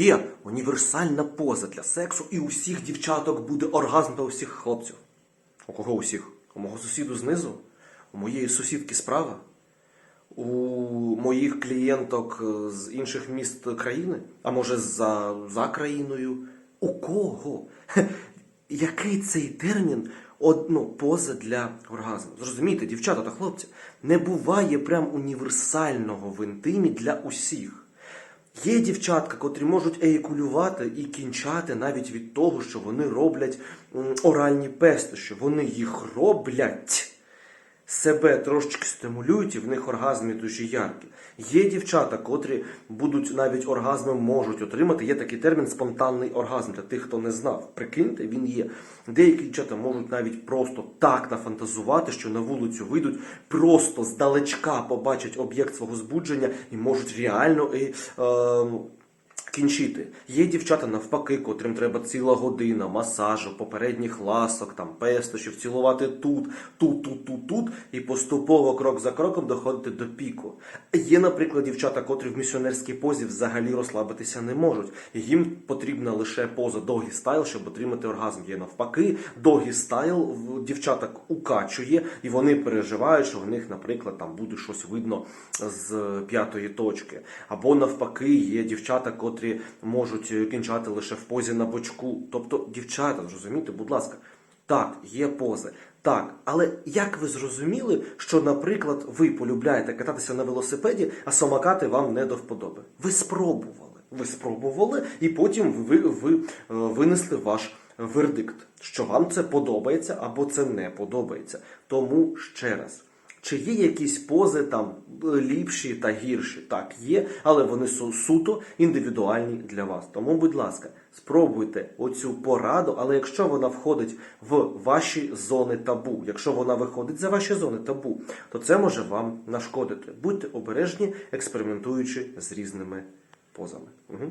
є універсальна поза для сексу, і у всіх дівчаток буде оргазм та у всіх хлопців. У кого усіх? У мого сусіду знизу? У моєї сусідки справа? У моїх клієнток е, з інших міст країни? А може за, за країною? У кого? Який цей термін одно поза для оргазму? Зрозумійте, дівчата та хлопці, не буває прям універсального в інтимі для усіх. Є дівчатка, котрі можуть еякулювати і кінчати навіть від того, що вони роблять оральні пестощі. Вони їх роблять себе трошечки стимулюють і в них оргазми дуже яркі. Є дівчата, котрі будуть навіть оргазми можуть отримати. Є такий термін спонтанний оргазм для тих, хто не знав. Прикиньте, він є. Деякі дівчата можуть навіть просто так нафантазувати, що на вулицю вийдуть, просто здалечка побачать об'єкт свого збудження і можуть реально і, е, кінчити. Є дівчата навпаки, котрим треба ціла година масажу, попередніх ласок, там пестощів, цілувати тут, тут, тут, тут, тут, і поступово крок за кроком доходити до піку. Є, наприклад, дівчата, котрі в місіонерській позі взагалі розслабитися не можуть. Їм потрібна лише поза догі стайл, щоб отримати оргазм. Є навпаки, догі стайл дівчаток укачує, і вони переживають, що в них, наприклад, там буде щось видно з п'ятої точки. Або навпаки, є дівчата, котрі можуть кінчати лише в позі на бочку. Тобто, дівчата, зрозумійте, будь ласка, так, є пози. Так, але як ви зрозуміли, що, наприклад, ви полюбляєте кататися на велосипеді, а самокати вам не до вподоби? Ви спробували. Ви спробували, і потім ви, ви е, винесли ваш вердикт, що вам це подобається або це не подобається. Тому ще раз. Чи є якісь пози там ліпші та гірші? Так, є, але вони су- суто індивідуальні для вас. Тому, будь ласка, спробуйте оцю пораду, але якщо вона входить в ваші зони табу, якщо вона виходить за ваші зони табу, то це може вам нашкодити. Будьте обережні, експериментуючи з різними позами. Угу.